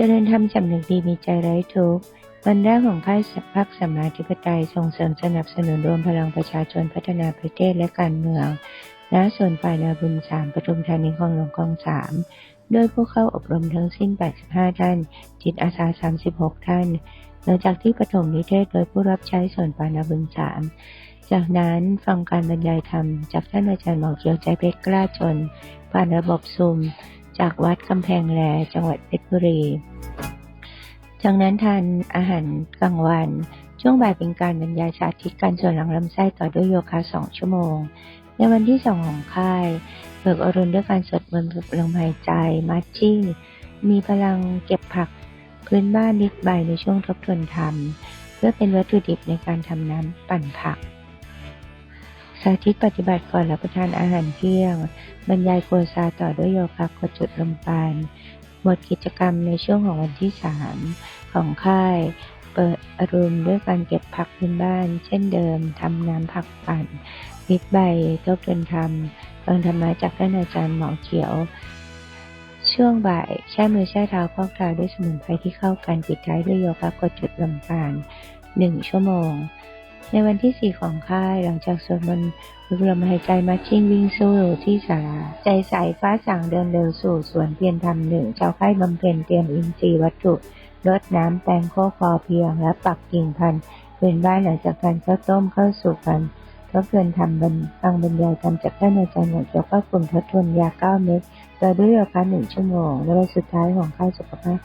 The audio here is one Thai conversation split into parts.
เจริญธรรมสำนึกดีมีใจไร้ทุกข์วันแรกของค่ายสัพรรคสัมาธิปไตยส่งเสริมสนับสนุนรวมพลังประชาชนพัฒนาประเทศและการเมืองณส่วนฝ่ายนาบุญสามปทุมธานีคลองหลวงคลองสามโดยผู้เข้าอบรมทั้งสิ้น 85 ท่าน จิตอาสา 36 ท่าน หลังจากที่ปฐมนิเทศโดยผู้รับใช้ส่วนปานาบุญสามจากนั้นฟังการบรรยายธรรม จากท่านอาจารย์หมอเขียวใจเพชรกล้าชน ผ่านระบบซุม จากวัดกำแพงแล จังหวัดเพชร บุรี จากนั้นทานอาหารกลางวัน ช่วงบ่ายเป็นการบรรยายสาธิตการส่วนหลังลำไส้ต่อด้วยโยคะสองชั่วโมง ในวันที่สองของค่ายเบิกอรุณด้วยการสวดมนต์ฝึกลมหายใจมัชชิ่งมีพลังเก็บผักพื้นบ้านนิดใบในช่วงทบทวนธรรม เพื่อเป็นวัตถุดิบในการทำน้ำปั่นผัก สาธิตปฏิบัติก่อนรับประทานอาหารเที่ยง บรรยายโกซาต่อด้วยโยคะกดจุดลมปาน หมดกิจกรรมในช่วงของวันที่ 3 ของค่าย เปิดอารมณ์ด้วยการเก็บผักพื้นบ้าน เช่นเดิมทำน้ำผักปั่นพิดใบทบทวนธรรมฟังธรรมะจากท่านอาจารย์หมอเขียว ช่วงบ่ายแช่มือแช่เท้าพอกเท้าด้วยสมุนไพรที่เข้ากันปิดท้ายด้วยโยคะกดจุดลมปานหนึ่งชั่วโมง ในวันที่ 4 ของค่ายหลังจากสวดมนต์ฝึกลมหายใจมาชิ่งวิ่งสู้ที่ศาลาใจใสฟ้าสั่งเดินเร็วสู่สวนเพียรธรรมหนึ่งชาวค่ายบำเพ็ญเตรียมอินทรีย์วัตถุรดน้ำแปลงโคกพอเพียงและปักกิ่งพันธุ์เป็นบ้านหลังจากการข้าวต้มเข้าสู่กันทบทวนทำบรรฟังบรรยายธรรมจากท่านอาจารย์หมวดเกี่ยวกับกลุ่มทบทวนยาเก้าเม็ดโดยด้วยโยคะหนึ่งชั่วโมง และวันสุดท้ายของค่ายสุขภาพ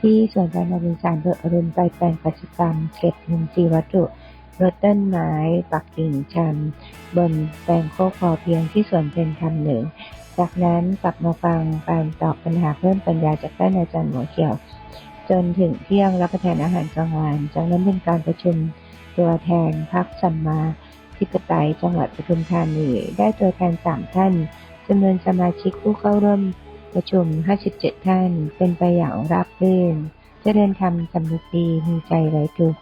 ที่ส่วนการบริจาคโดยอรุณไปแปลงกิจกรรมเก็บอินทรีย์วัตถุ รดต้นไม้ปักกิ่งชัน บนแปลงโคกพอเพียงที่ส่วนเป็นธรรมหนึ่ง จากนั้นกลับมาฟังการตอบปัญหาเพิ่มปัญญาจากท่านอาจารย์หมอเขียว จนถึงเที่ยงรับประทานอาหารกลางวันจากนั้นเป็นการประชุมตัวแทนพักสัมมาธิปไตยจังหวัดปทุมธานีได้ตัวแทนสามท่านจำนวนสมาชิกผู้เข้าร่วมประชุม 57 ท่าน เป็นไปอย่างราบรื่น เจริญธรรมสำนึกดีมีใจไร้ทุกข์